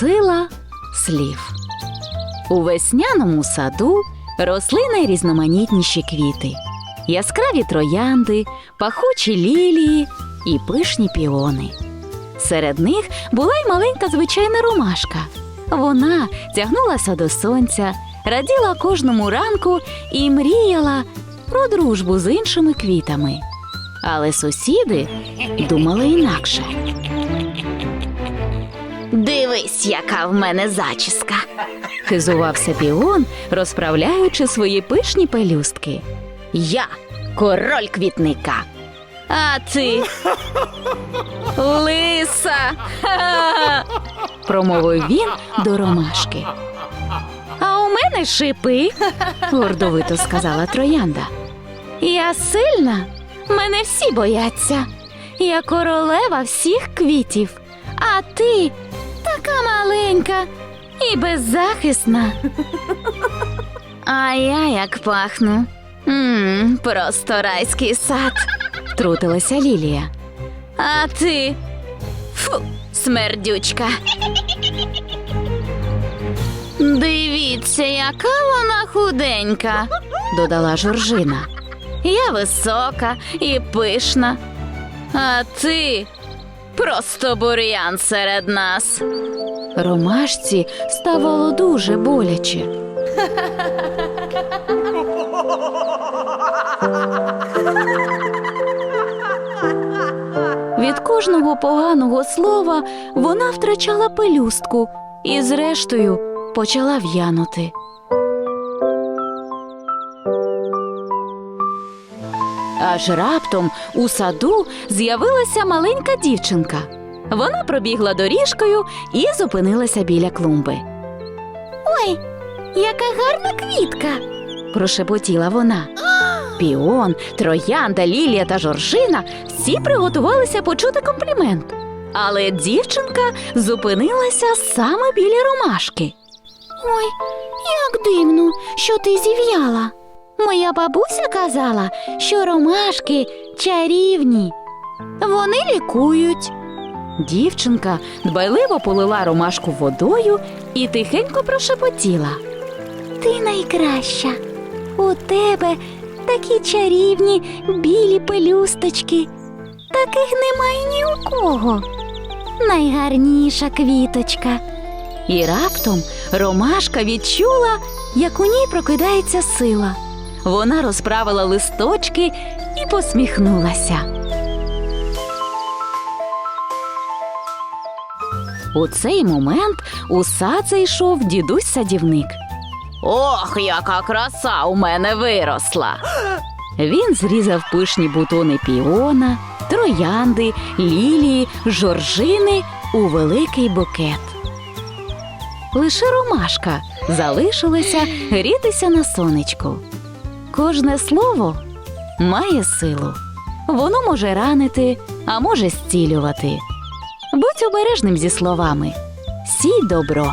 Сила слів. У весняному саду росли найрізноманітніші квіти, яскраві троянди, пахучі лілії і пишні піони. Серед них була й маленька звичайна ромашка. Вона тягнулася до сонця, раділа кожному ранку і мріяла про дружбу з іншими квітами. Але сусіди думали інакше. Дивись, яка в мене зачіска. Хизувався піон, розправляючи свої пишні пелюстки. Я король квітника. А ти лиса. Промовив він до ромашки. А у мене шипи, гордовито сказала троянда. Я сильна, мене всі бояться. Я королева всіх квітів, а ти така маленька і беззахисна. А я як пахну. Мм, просто райський сад, втрутилася Лілія. А ти фу, смердючка. Дивіться, яка вона худенька, додала Жоржина. Я висока і пишна. А ти просто бур'ян серед нас. Ромашці ставало дуже боляче. Від кожного поганого слова вона втрачала пелюстку і, зрештою, почала в'янути. Аж раптом у саду з'явилася маленька дівчинка. Вона пробігла доріжкою і зупинилася біля клумби. Ой, яка гарна квітка. прошепотіла вона. Піон, троянда, лілія та жоржина всі приготувалися почути комплімент. Але дівчинка зупинилася саме біля ромашки. Ой, як дивно, що ти зів'яла. Моя бабуся казала, що ромашки чарівні. Вони лікують. Дівчинка дбайливо полила ромашку водою і тихенько прошепотіла. Ти найкраща. У тебе такі чарівні білі пелюсточки. Таких немає ні у кого. Найгарніша квіточка. І раптом ромашка відчула, як у ній прокидається сила. Вона розправила листочки і посміхнулася. У цей момент у сад зайшов дідусь садівник. Ох, яка краса у мене виросла. Він зрізав пишні бутони піона, троянди, лілії, жоржини у великий букет. Лише ромашка залишилася грітися на сонечку. Кожне слово має силу. Воно може ранити, а може зцілювати. Будь обережним зі словами. Сій добро.